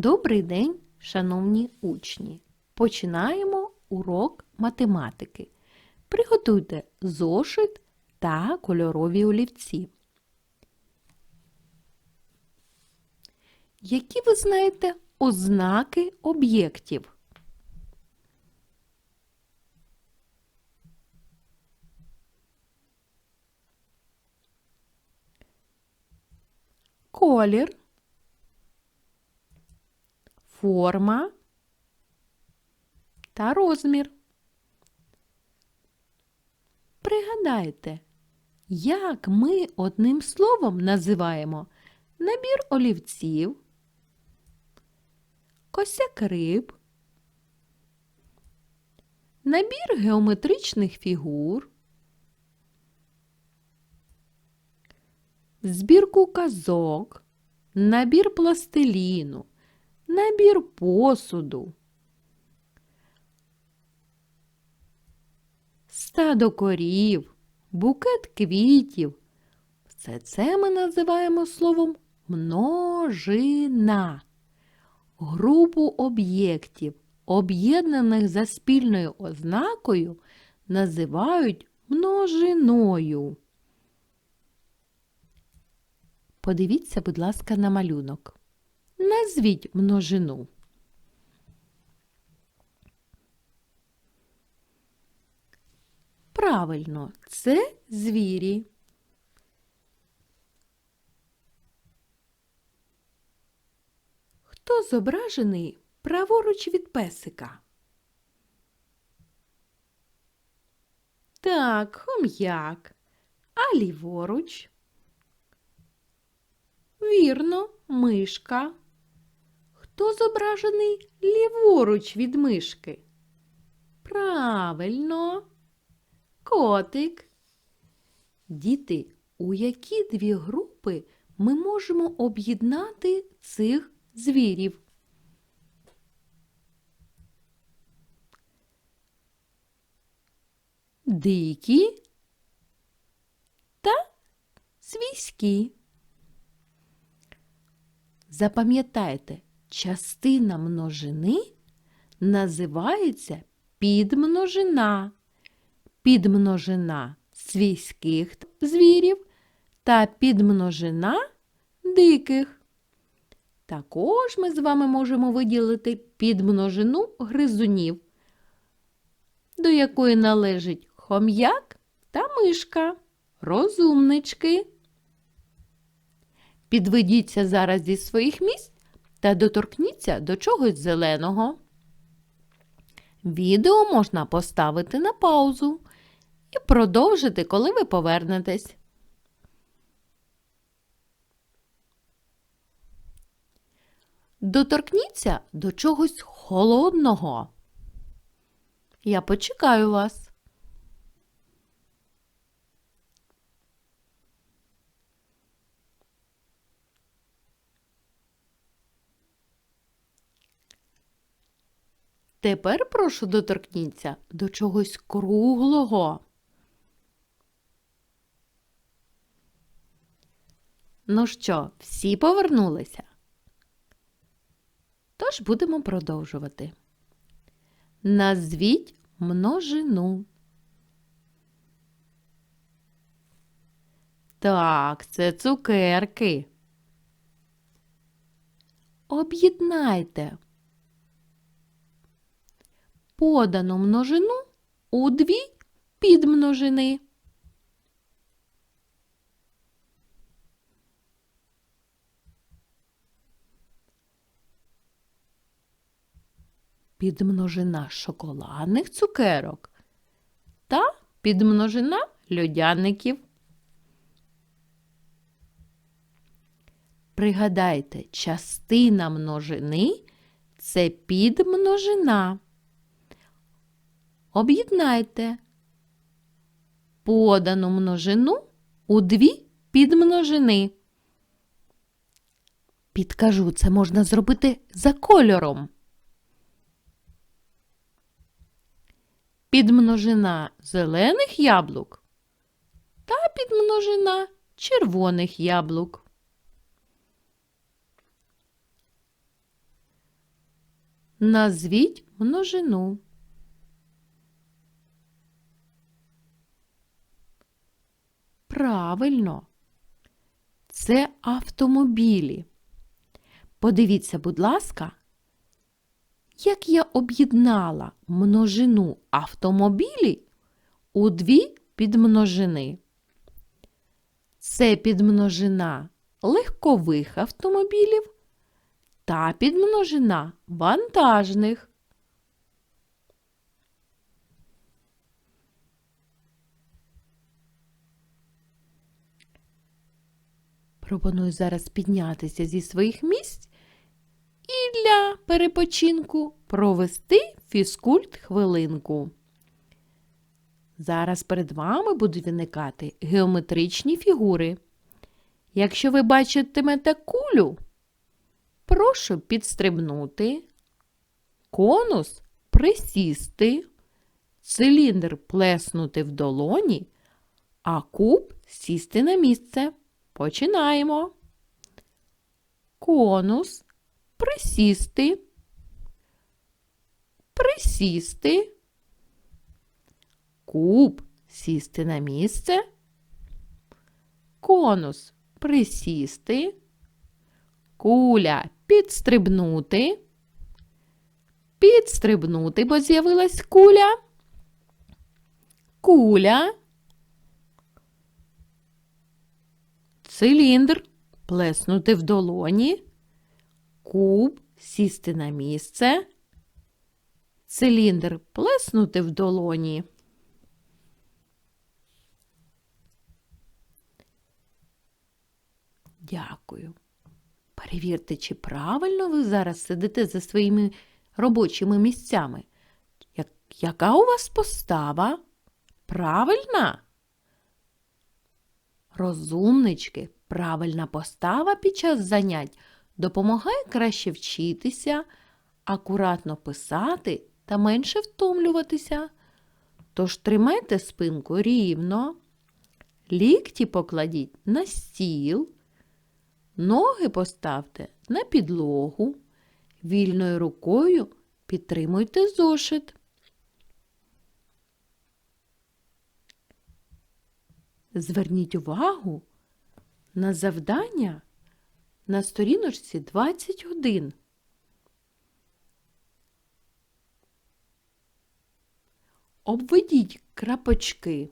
Добрий день, шановні учні! Починаємо урок математики. Приготуйте зошит та кольорові олівці. Які ви знаєте ознаки об'єктів? Колір, форма та розмір. Пригадайте, як ми одним словом називаємо набір олівців, косяк риб, набір геометричних фігур, збірку казок, набір пластиліну, набір посуду, стадо корів, букет квітів. Все це ми називаємо словом множина. Групу об'єктів, об'єднаних за спільною ознакою, називають множиною. Подивіться, будь ласка, на малюнок. Назвіть множину. Правильно, це звірі. Хто зображений праворуч від песика? Так, хом'як. А ліворуч? Вірно, мишка. Хто зображений ліворуч від мишки? Правильно, котик. Діти, у які дві групи ми можемо об'єднати цих звірів? Дикі та свійські. Запам'ятайте, частина множини називається підмножина. Підмножина свійських звірів та підмножина диких. Також ми з вами можемо виділити підмножину гризунів, до якої належить хом'як та мишка, розумнички. Підведіться зараз зі своїх місць та доторкніться до чогось зеленого. Відео можна поставити на паузу і продовжити, коли ви повернетесь. Доторкніться до чогось холодного. Я почекаю вас. Тепер прошу доторкніться до чогось круглого. Ну що, всі повернулися? Тож будемо продовжувати. Назвіть множину. Так, це цукерки. Об'єднайте подану множину у дві підмножини. Підмножина шоколадних цукерок та підмножина льодяників. Пригадайте, частина множини це підмножина. Об'єднайте подану множину у дві підмножини. Підкажу, це можна зробити за кольором. Підмножина зелених яблук та підмножина червоних яблук. Назвіть множину. Правильно. Це автомобілі. Подивіться, будь ласка, як я об'єднала множину автомобілі у дві підмножини. Це підмножина легкових автомобілів та підмножина вантажних. Пропоную зараз піднятися зі своїх місць і для перепочинку провести фізкульт хвилинку. Зараз перед вами будуть виникати геометричні фігури. Якщо ви бачитимете кулю, прошу підстрибнути, конус присісти, циліндр плеснути в долоні, а куб сісти на місце. Починаємо. Конус присісти, присісти, куб сісти на місце, конус присісти, куля підстрибнути, підстрибнути, бо з'явилась куля, куля, циліндр плеснути в долоні, куб сісти на місце, циліндр плеснути в долоні. Дякую. Перевірте, чи правильно ви зараз сидите за своїми робочими місцями. Як, яка у вас постава? Правильна? Розумнички, правильна постава під час занять допомагає краще вчитися, акуратно писати та менше втомлюватися. Тож тримайте спинку рівно, лікті покладіть на стіл, ноги поставте на підлогу, вільною рукою підтримуйте зошит. Зверніть увагу на завдання на сторіночці 21. Обведіть крапочки.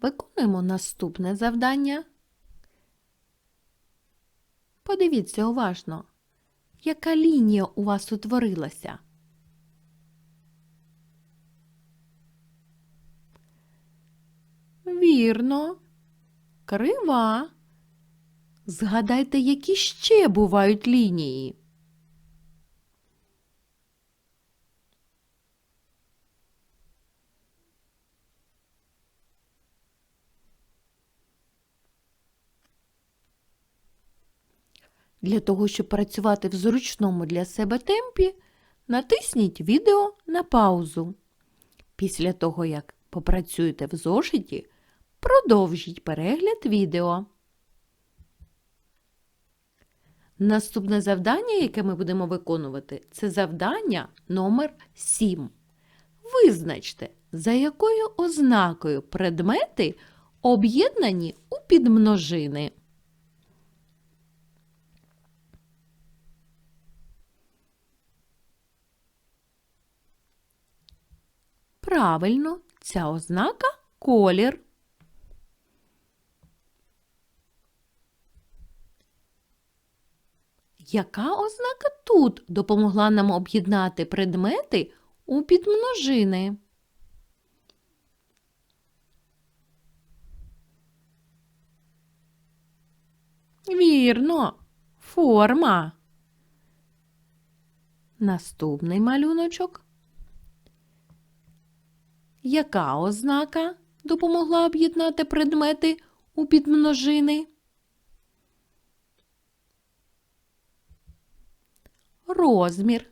Виконуємо наступне завдання. Подивіться уважно, яка лінія у вас утворилася. Вірно, крива. Згадайте, які ще бувають лінії. Для того, щоб працювати в зручному для себе темпі, натисніть відео на паузу. Після того, як попрацюєте в зошиті, продовжіть перегляд відео. Наступне завдання, яке ми будемо виконувати, це завдання номер 7. Визначте, за якою ознакою предмети об'єднані у підмножини. Правильно, ця ознака колір. Яка ознака тут допомогла нам об'єднати предмети у підмножини? Вірно, форма. Наступний малюночок. Яка ознака допомогла об'єднати предмети у підмножини? розмір.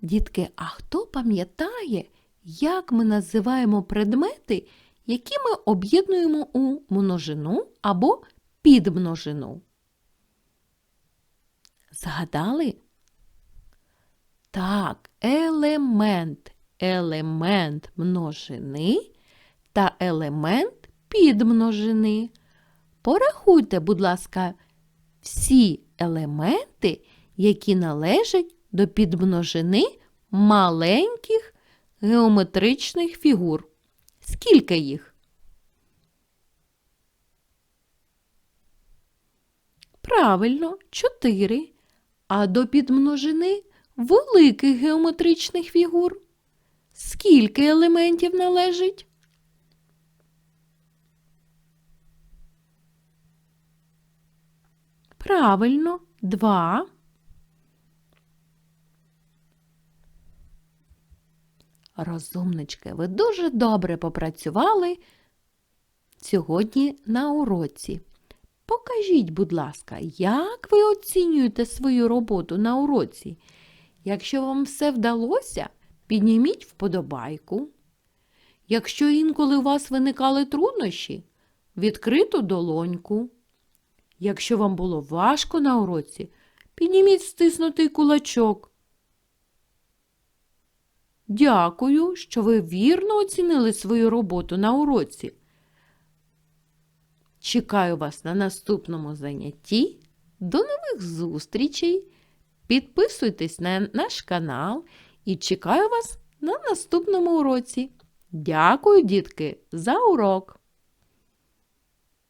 Дітки, а хто пам'ятає, як ми називаємо предмети, які ми об'єднуємо у множину або підмножину? Згадали? Так, елемент, елемент множини та елемент підмножини. Порахуйте, будь ласка, всі елементи, які належать до підмножини маленьких геометричних фігур. Скільки їх? Правильно, чотири. А до підмножини великих геометричних фігур. Скільки елементів належить? Правильно, два. Розумнички, ви дуже добре попрацювали сьогодні на уроці. Покажіть, будь ласка, як ви оцінюєте свою роботу на уроці? Якщо вам все вдалося, підніміть вподобайку. Якщо інколи у вас виникали труднощі, відкриту долоньку. Якщо вам було важко на уроці, підніміть стиснутий кулачок. Дякую, що ви вірно оцінили свою роботу на уроці. Чекаю вас на наступному занятті. До нових зустрічей! Підписуйтесь на наш канал і чекаю вас на наступному уроці. Дякую, дітки, за урок!